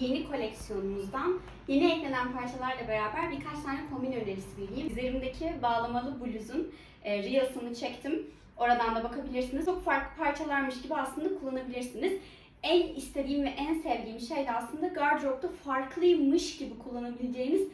yeni koleksiyonumuzdan yeni eklenen parçalarla beraber birkaç tane kombin önerisi vereyim. Üzerimdeki bağlamalı bluzun e, Reels'ını çektim. Oradan da bakabilirsiniz. Çok farklı parçalarmış gibi aslında kullanabilirsiniz. En istediğim ve en sevdiğim şey de aslında gardıropta farklıymış gibi kullanabileceğiniz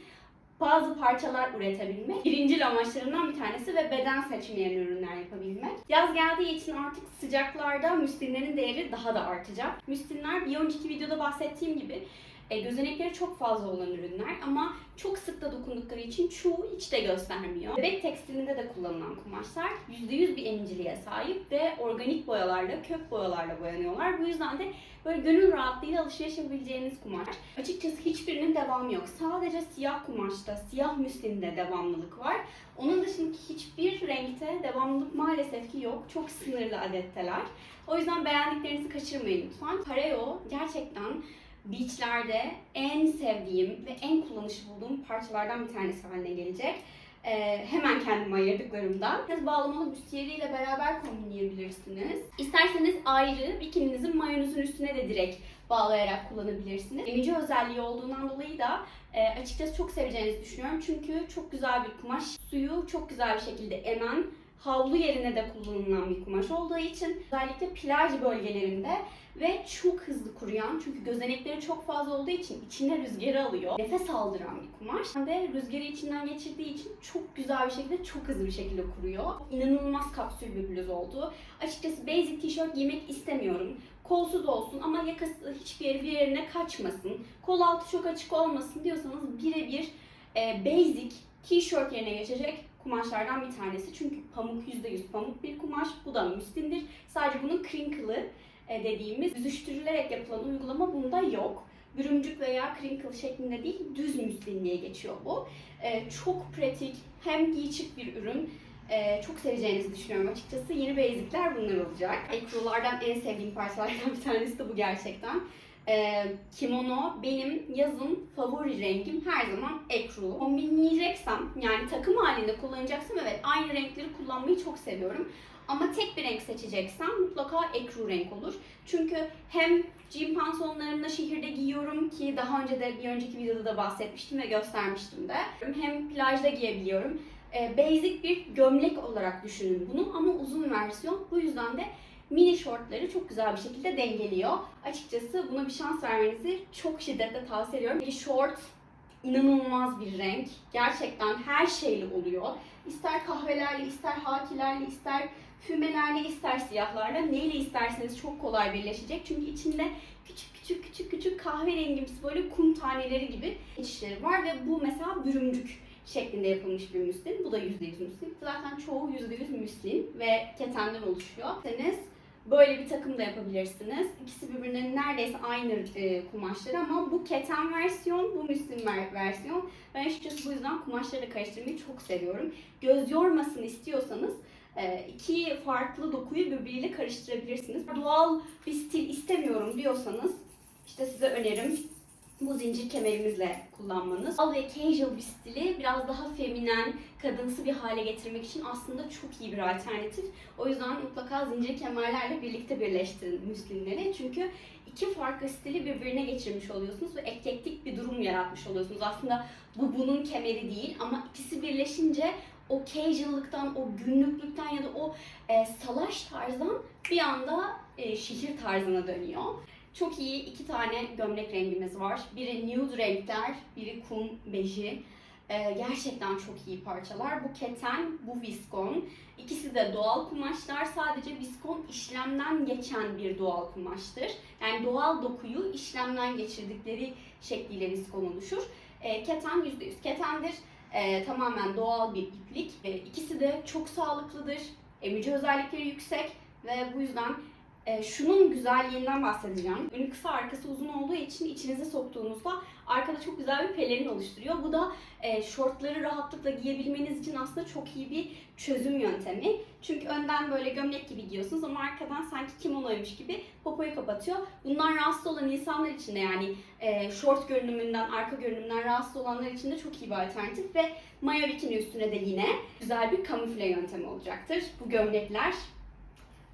bazı parçalar üretebilmek. Birinci amaçlarından bir tanesi ve beden seçmeyen ürünler yapabilmek. Yaz geldiği için artık sıcaklarda müslinlerin değeri daha da artacak. Müslinler bir önceki videoda bahsettiğim gibi e, gözenekleri çok fazla olan ürünler ama çok sık da dokundukları için çoğu hiç de göstermiyor. Bebek tekstilinde de kullanılan kumaşlar %100 bir emiciliğe sahip ve organik boyalarla, kök boyalarla boyanıyorlar. Bu yüzden de böyle gönül rahatlığıyla alışveriş yapabileceğiniz kumaş. Açıkçası hiçbirinin devamı yok. Sadece siyah kumaşta, siyah müslinde devamlılık var. Onun dışındaki hiçbir renkte devamlılık maalesef ki yok. Çok sınırlı adetteler. O yüzden beğendiklerinizi kaçırmayın lütfen. Pareo gerçekten beachlerde en sevdiğim ve en kullanışlı bulduğum parçalardan bir tanesi haline gelecek. Ee, hemen kendime ayırdıklarımdan. Biraz bağlamalı büstiyeriyle beraber kombinleyebilirsiniz. İsterseniz ayrı bikininizin mayonuzun üstüne de direkt bağlayarak kullanabilirsiniz. Emici özelliği olduğundan dolayı da e, açıkçası çok seveceğinizi düşünüyorum. Çünkü çok güzel bir kumaş. Suyu çok güzel bir şekilde emen, havlu yerine de kullanılan bir kumaş olduğu için özellikle plaj bölgelerinde ve çok hızlı kuruyan çünkü gözenekleri çok fazla olduğu için içine rüzgarı alıyor. Nefes aldıran bir kumaş. Ve rüzgarı içinden geçirdiği için çok güzel bir şekilde çok hızlı bir şekilde kuruyor. İnanılmaz kapsül bir bluz oldu. Açıkçası basic tişört giymek istemiyorum. Kolsuz olsun ama yakası hiçbir yeri bir yerine kaçmasın. Kol altı çok açık olmasın diyorsanız birebir e, basic tişört yerine geçecek kumaşlardan bir tanesi. Çünkü pamuk %100 pamuk bir kumaş. Bu da müslindir. Sadece bunun crinkle'ı e, dediğimiz büzüştürülerek yapılan uygulama bunda yok. Bürümcük veya crinkle şeklinde değil, düz müslin diye geçiyor bu. E, çok pratik, hem giy çık bir ürün. E, çok seveceğinizi düşünüyorum açıkçası. Yeni basicler bunlar olacak. Ekrulardan en sevdiğim parçalardan bir tanesi de bu gerçekten. E, kimono benim yazın favori rengim her zaman ekru. Kombinleyeceksem yani takım halinde kullanacaksam evet aynı renkleri kullanmayı çok seviyorum. Ama tek bir renk seçeceksem mutlaka ekru renk olur. Çünkü hem jean pantolonlarımla şehirde giyiyorum ki daha önce de bir önceki videoda da bahsetmiştim ve göstermiştim de. Hem plajda giyebiliyorum. Ee, basic bir gömlek olarak düşünün bunu ama uzun versiyon. Bu yüzden de mini şortları çok güzel bir şekilde dengeliyor. Açıkçası buna bir şans vermenizi çok şiddetle tavsiye ediyorum. Bir short inanılmaz bir renk. Gerçekten her şeyli oluyor. İster kahvelerle, ister hakilerle, ister fümelerle, ister siyahlarla neyle isterseniz çok kolay birleşecek. Çünkü içinde küçük küçük küçük küçük kahverengimsi böyle kum taneleri gibi geçişleri var ve bu mesela bürümcük şeklinde yapılmış bir müslin. Bu da %100 müslin. Zaten çoğu %100 müslin ve ketenden oluşuyor. Siz böyle bir takım da yapabilirsiniz. İkisi birbirinin neredeyse aynı e, kumaşları ama bu keten versiyon, bu müslin ver- versiyon. Ben açıkçası bu yüzden kumaşları karıştırmayı çok seviyorum. Göz yormasın istiyorsanız e, iki farklı dokuyu birbiriyle karıştırabilirsiniz. Doğal bir stil istemiyorum diyorsanız işte size önerim bu zincir kemerimizle kullanmanız. Al ve casual bir stili biraz daha feminen, kadınsı bir hale getirmek için aslında çok iyi bir alternatif. O yüzden mutlaka zincir kemerlerle birlikte birleştirin müslinleri. Çünkü iki farklı stili birbirine geçirmiş oluyorsunuz ve eklektik bir durum yaratmış oluyorsunuz. Aslında bu bunun kemeri değil ama ikisi birleşince o casual'lıktan, o günlüklükten ya da o e, salaş tarzdan bir anda e, şehir tarzına dönüyor. Çok iyi iki tane gömlek rengimiz var. Biri nude renkler, biri kum beji. Ee, gerçekten çok iyi parçalar. Bu keten, bu viskon. İkisi de doğal kumaşlar. Sadece viskon işlemden geçen bir doğal kumaştır. Yani doğal dokuyu işlemden geçirdikleri şekliyle viskon oluşur. Ee, keten %100 ketendir. Ee, tamamen doğal bir iplik. Ee, ikisi de çok sağlıklıdır. Emici özellikleri yüksek ve bu yüzden e, şunun güzelliğinden bahsedeceğim. Önü kısa arkası uzun olduğu için içinize soktuğunuzda arkada çok güzel bir pelerin oluşturuyor. Bu da e, şortları rahatlıkla giyebilmeniz için aslında çok iyi bir çözüm yöntemi. Çünkü önden böyle gömlek gibi giyiyorsunuz ama arkadan sanki kimonoymuş gibi popoyu kapatıyor. Bundan rahatsız olan insanlar için de yani e, şort görünümünden, arka görünümden rahatsız olanlar için de çok iyi bir alternatif ve mayo bikini üstüne de yine güzel bir kamufle yöntemi olacaktır. Bu gömlekler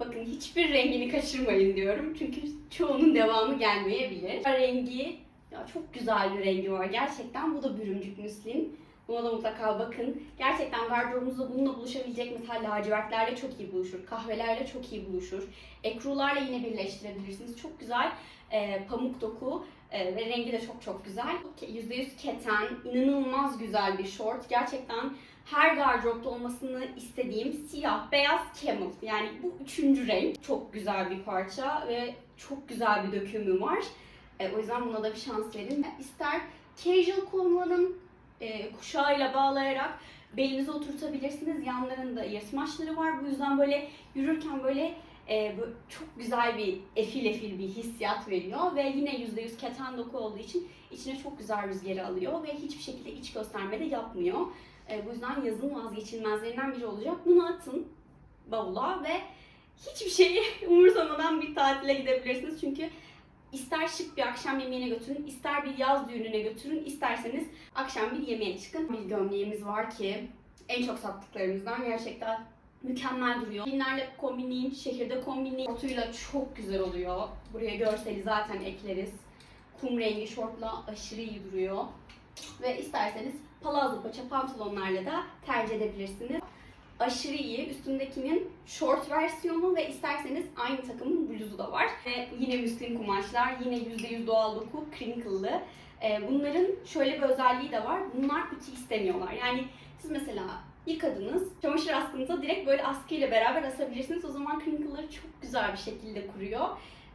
Bakın hiçbir rengini kaçırmayın diyorum. Çünkü çoğunun devamı gelmeyebilir. Rengi Ya çok güzel bir rengi var gerçekten. Bu da bürümcük müslin. Buna da mutlaka bakın. Gerçekten gardırobunuzda bununla buluşabilecek mesela lacivertlerle çok iyi buluşur. Kahvelerle çok iyi buluşur. Ekrularla yine birleştirebilirsiniz. Çok güzel e, pamuk doku e, ve rengi de çok çok güzel. %100 keten, inanılmaz güzel bir short. Gerçekten her gardıropta olmasını istediğim siyah, beyaz camel. Yani bu üçüncü renk. Çok güzel bir parça ve çok güzel bir dökümü var. E, o yüzden buna da bir şans verin. İster casual kullanın, e, kuşağıyla bağlayarak belinize oturtabilirsiniz. Yanlarında yırtmaçları var. Bu yüzden böyle yürürken böyle e, böyle çok güzel bir efil efil bir hissiyat veriyor ve yine %100 keten doku olduğu için içine çok güzel rüzgarı alıyor ve hiçbir şekilde iç gösterme de yapmıyor. E, bu yüzden yazın vazgeçilmezlerinden biri olacak. Bunu atın bavula ve hiçbir şeyi umursamadan bir tatile gidebilirsiniz. Çünkü ister şık bir akşam yemeğine götürün, ister bir yaz düğününe götürün, isterseniz akşam bir yemeğe çıkın. Bir gömleğimiz var ki en çok sattıklarımızdan gerçekten mükemmel duruyor. Dinlerle kombinleyin, şehirde kombinleyin. Şortuyla çok güzel oluyor. Buraya görseli zaten ekleriz. Kum rengi şortla aşırı iyi duruyor. Ve isterseniz palazzo paça pantolonlarla da tercih edebilirsiniz. Aşırı iyi. Üstündekinin short versiyonu ve isterseniz aynı takımın bluzu da var. Ve yine müslin kumaşlar, yine %100 doğal doku, crinkle'lı. Ee, Bunların şöyle bir özelliği de var. Bunlar ütü istemiyorlar. Yani siz mesela yıkadınız, çamaşır askınıza direkt böyle askıyla beraber asabilirsiniz. O zaman crinkle'ları çok güzel bir şekilde kuruyor.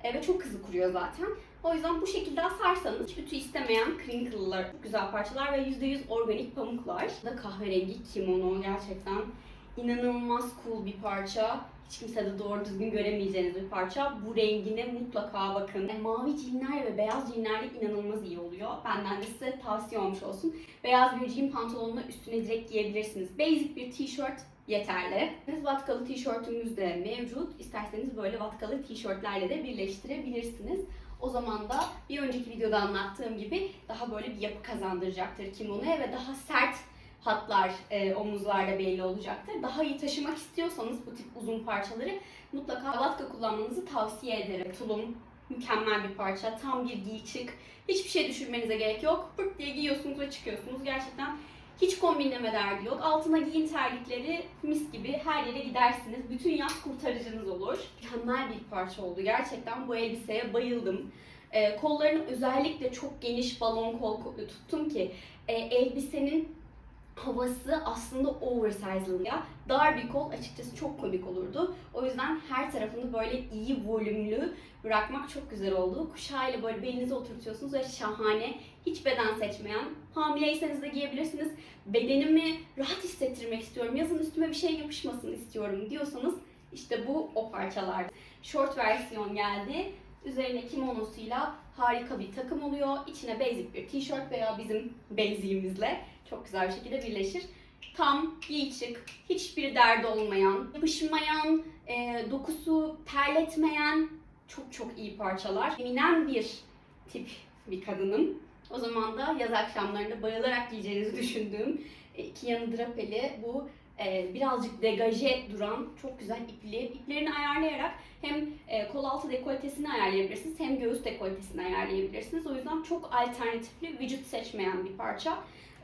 Ee, ve çok hızlı kuruyor zaten. O yüzden bu şekilde asarsanız hiç ütü istemeyen crinkle'lar, güzel parçalar ve %100 organik pamuklar. Da kahverengi kimono gerçekten inanılmaz cool bir parça. Hiç kimse de doğru düzgün göremeyeceğiniz bir parça. Bu rengine mutlaka bakın. Yani mavi jeanler ve beyaz jeanlerle inanılmaz iyi oluyor. Benden de size tavsiye olmuş olsun. Beyaz bir jean pantolonla üstüne direkt giyebilirsiniz. Basic bir tişört yeterli. Vatkalı tişörtümüz de mevcut. İsterseniz böyle vatkalı tişörtlerle de birleştirebilirsiniz. O zaman da bir önceki videoda anlattığım gibi daha böyle bir yapı kazandıracaktır kimonoya ve daha sert hatlar e, omuzlarda belli olacaktır. Daha iyi taşımak istiyorsanız bu tip uzun parçaları mutlaka vatka kullanmanızı tavsiye ederim. Tulum mükemmel bir parça. Tam bir giy. Hiçbir şey düşürmenize gerek yok. Pırt diye giyiyorsunuz ve çıkıyorsunuz. Gerçekten hiç kombinleme derdi yok. Altına giyin terlikleri mis gibi her yere gidersiniz. Bütün yaz kurtarıcınız olur. Mükemmel bir parça oldu. Gerçekten bu elbiseye bayıldım. Ee, kollarını özellikle çok geniş balon kol ko- tuttum ki e, elbisenin havası aslında oversize'lı ya. Dar bir kol açıkçası çok komik olurdu. O yüzden her tarafını böyle iyi volümlü bırakmak çok güzel oldu. Kuşağıyla böyle belinize oturtuyorsunuz ve şahane. Hiç beden seçmeyen. Hamileyseniz de giyebilirsiniz. Bedenimi rahat hissettirmek istiyorum. Yazın üstüme bir şey yapışmasın istiyorum diyorsanız işte bu o parçalar. Short versiyon geldi. Üzerine kimonosuyla harika bir takım oluyor. İçine basic bir tişört veya bizim basic'imizle çok güzel bir şekilde birleşir. Tam giy çık, hiçbir derdi olmayan, yapışmayan, e, dokusu terletmeyen çok çok iyi parçalar. Eminen bir tip bir kadının. O zaman da yaz akşamlarında bayılarak giyeceğinizi düşündüğüm e, iki yanı drapeli bu e, birazcık degaje duran çok güzel ipli. İplerini ayarlayarak hem e, kol altı dekoltesini ayarlayabilirsiniz hem göğüs dekoltesini ayarlayabilirsiniz. O yüzden çok alternatifli, vücut seçmeyen bir parça.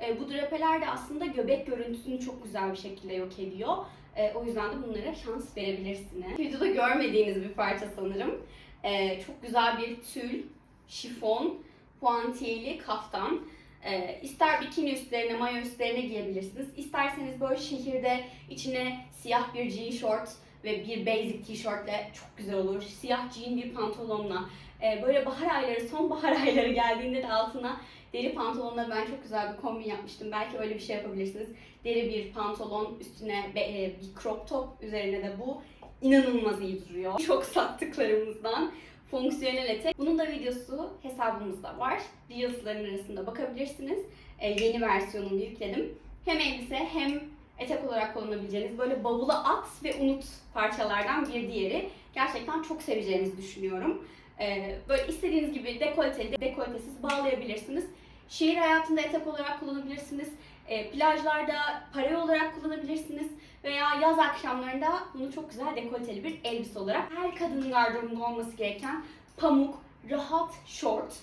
E, bu drapeler de aslında göbek görüntüsünü çok güzel bir şekilde yok ediyor. E, o yüzden de bunlara şans verebilirsiniz. Videoda görmediğiniz bir parça sanırım. E, çok güzel bir tül, şifon, puantiyeli kaftan. E, ister bikini üstlerine, mayo üstlerine giyebilirsiniz. İsterseniz böyle şehirde içine siyah bir jean short ve bir basic tişörtle çok güzel olur. Siyah jean bir pantolonla. E, böyle bahar ayları, sonbahar ayları geldiğinde de altına deri pantolonla ben çok güzel bir kombin yapmıştım. Belki öyle bir şey yapabilirsiniz. Deri bir pantolon üstüne e, bir crop top üzerine de bu inanılmaz iyi duruyor. Çok sattıklarımızdan fonksiyonel etek. Bunun da videosu hesabımızda var. Reels'ların arasında bakabilirsiniz. E, yeni versiyonunu yükledim. Hem elbise hem etek olarak kullanabileceğiniz böyle bavula at ve unut parçalardan bir diğeri. Gerçekten çok seveceğinizi düşünüyorum. E, böyle istediğiniz gibi dekolteli, dekoltesiz bağlayabilirsiniz. Şehir hayatında etek olarak kullanabilirsiniz. E, plajlarda para olarak kullanabilirsiniz. Veya yaz akşamlarında bunu çok güzel dekolteli bir elbise olarak her kadının gardırobunda olması gereken pamuk, rahat şort.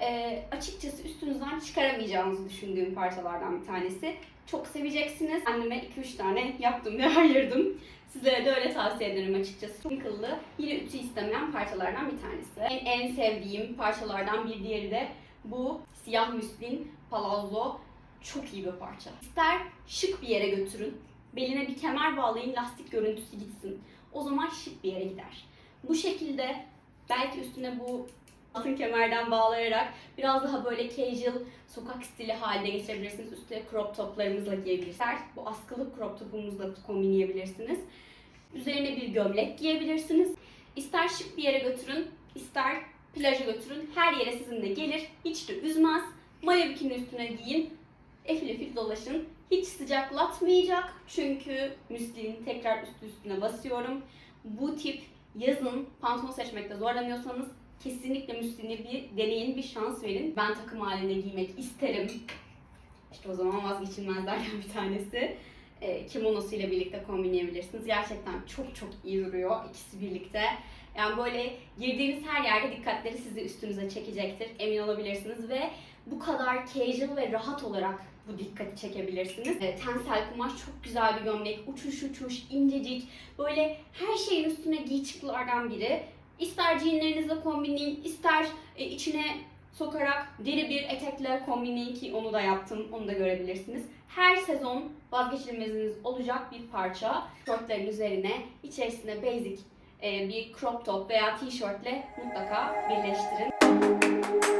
e, açıkçası üstünüzden çıkaramayacağınızı düşündüğüm parçalardan bir tanesi. Çok seveceksiniz. Anneme 2-3 tane yaptım ve ayırdım. Sizlere de öyle tavsiye ederim açıkçası. Çok kıllı, yine ütü istemeyen parçalardan bir tanesi. En, en sevdiğim parçalardan bir diğeri de bu siyah müslin palazzo. Çok iyi bir parça. İster şık bir yere götürün, beline bir kemer bağlayın, lastik görüntüsü gitsin. O zaman şık bir yere gider. Bu şekilde belki üstüne bu altın kemerden bağlayarak biraz daha böyle casual sokak stili haline getirebilirsiniz. Üstüne crop toplarımızla giyebilirsiniz. Bu askılı crop topumuzla kombinleyebilirsiniz. Üzerine bir gömlek giyebilirsiniz. İster şık bir yere götürün, ister plaja götürün. Her yere sizinle gelir. Hiç de üzmez. Mayo bikini üstüne giyin. Efil efil dolaşın. Hiç sıcaklatmayacak. Çünkü müslinin tekrar üstü üstüne basıyorum. Bu tip yazın pantolon seçmekte zorlanıyorsanız kesinlikle müslini bir deneyin, bir şans verin. Ben takım halinde giymek isterim. İşte o zaman vazgeçilmezlerden bir tanesi. E, kimonosu ile birlikte kombinleyebilirsiniz. Gerçekten çok çok iyi duruyor ikisi birlikte. Yani böyle girdiğiniz her yerde dikkatleri sizi üstünüze çekecektir. Emin olabilirsiniz ve bu kadar casual ve rahat olarak bu dikkati çekebilirsiniz. E, tensel kumaş çok güzel bir gömlek. Uçuş uçuş, incecik. Böyle her şeyin üstüne giy çıkılardan biri. İster jeanlerinizle kombinleyin, ister e, içine sokarak deri bir etekle kombinleyin ki onu da yaptım, onu da görebilirsiniz. Her sezon vazgeçilmeziniz olacak bir parça. Şortların üzerine içerisine basic e, bir crop top veya tişörtle mutlaka birleştirin.